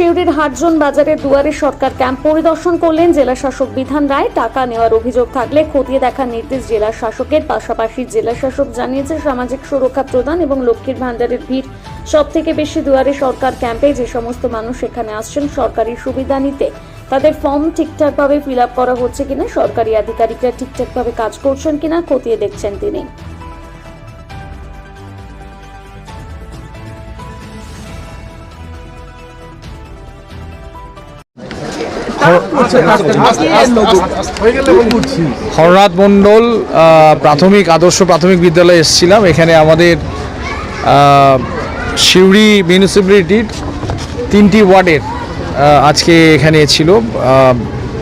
শিউরির হাটজন বাজারে দুয়ারে সরকার ক্যাম্প পরিদর্শন করলেন জেলা শাসক বিধান রায়। টাকা নেওয়ার অভিযোগ থাকলে খতিয়ে দেখার নির্দেশ জেলা শাসকের। পাশাপাশি জেলা শাসক জানিয়েছে, সামাজিক সুরক্ষা প্রদান এবং লক্ষ্মীর ভান্ডারের ভিড় সব থেকে বেশি দুয়ারে সরকার ক্যাম্পে যে সমস্ত মানুষ এখানে আসছেন, সরকারি সুবিধা নিতে। তাদের ফর্ম ঠিকঠাকভাবে ফিল করা হচ্ছে কিনা, সরকারি আধিকারিকরা ঠিকঠাকভাবে কাজ করছেন কিনা, খতিয়ে দেখছেন তিনি। হরনাথ মণ্ডল প্রাথমিক, আদর্শ প্রাথমিক বিদ্যালয়ে এসেছিলাম। এখানে আমাদের সিউড়ি মিউনিসিপ্যালিটির তিনটি ওয়ার্ডের আজকে এখানে ছিল।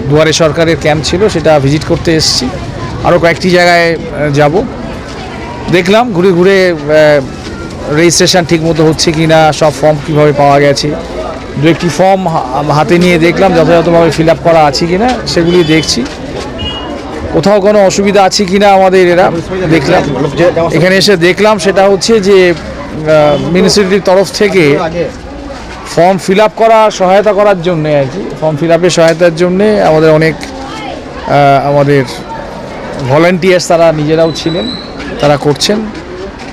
দুয়ারে সরকারের ক্যাম্প ছিল, সেটা ভিজিট করতে এসেছি। আরও কয়েকটি জায়গায় যাব। দেখলাম, ঘুরে ঘুরে রেজিস্ট্রেশন ঠিকমতো হচ্ছে কি না সব ফর্ম কীভাবে পাওয়া গেছে। দু একটি ফর্ম হাতে নিয়ে দেখলাম, যথাযথভাবে ফিল আপ করা আছে কি না সেগুলি দেখছি। কোথাও কোনো অসুবিধা আছে কিনা আমাদের এরা দেখলাম। এখানে এসে দেখলাম, সেটা হচ্ছে যে মিউনিসিপ্যালিটির তরফ থেকে ফর্ম ফিল আপ করা, সহায়তা করার জন্যে আর কি। ফর্ম ফিল আপের সহায়তার জন্যে আমাদের অনেক আমাদের ভলেন্টিয়ার্স তারা নিজেরাও ছিলেন, তারা করছেন।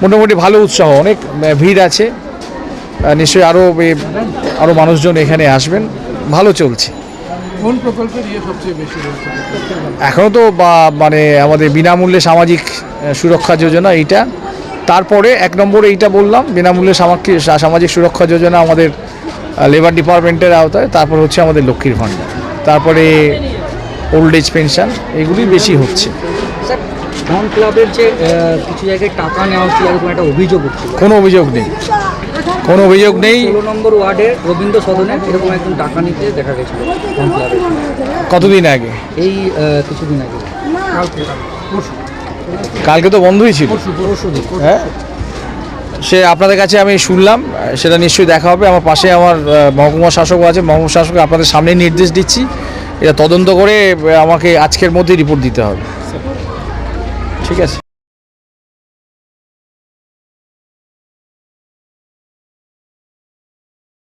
মোটামুটি ভালো উৎসাহ, অনেক ভিড় আছে। নিশ্চয়ই আরও আরও মানুষজন এখানে আসবেন। ভালো চলছে। কোন প্রকল্পের ইয়ে সবচেয়ে বেশি এখনও তো বা- মানে আমাদের বিনামূল্যে সামাজিক সুরক্ষা যোজনা এইটা। তারপরে এক নম্বরে এইটা বললাম বিনামূল্যে সামাজিক সামাজিক সুরক্ষা যোজনা আমাদের লেবার ডিপার্টমেন্টের আওতায়। তারপর হচ্ছে আমাদের লক্ষ্মীর ভাণ্ডার। তারপরে ওল্ড এজ পেনশন এগুলি বেশি হচ্ছে। ক্লাবের যে কিছু জায়গায় টাকা নেওয়া হচ্ছে এরকম একটা অভিযোগ কোনো অভিযোগ নেই। কোনো অভিযোগ নেই। ষোলো নম্বর ওয়ার্ডে রবীন্দ্র সদনে এরকম একজন টাকা নিতে দেখা গেছিল। কতদিন আগে? এই কিছুদিন আগে। কালকে তো বন্ধই ছিল। হ্যাঁ? সে আপনাদের কাছে আমি শুনলাম সেটা নিশ্চয়ই দেখা হবে। আমার পাশে আমার মহকুমা শাসকও আছে। মহকুমা শাসক আপনাদের সামনে নির্দেশ দিচ্ছি। এটা তদন্ত করে আমাকে আজকের মধ্যেই রিপোর্ট দিতে হবে। ঠিক আছে।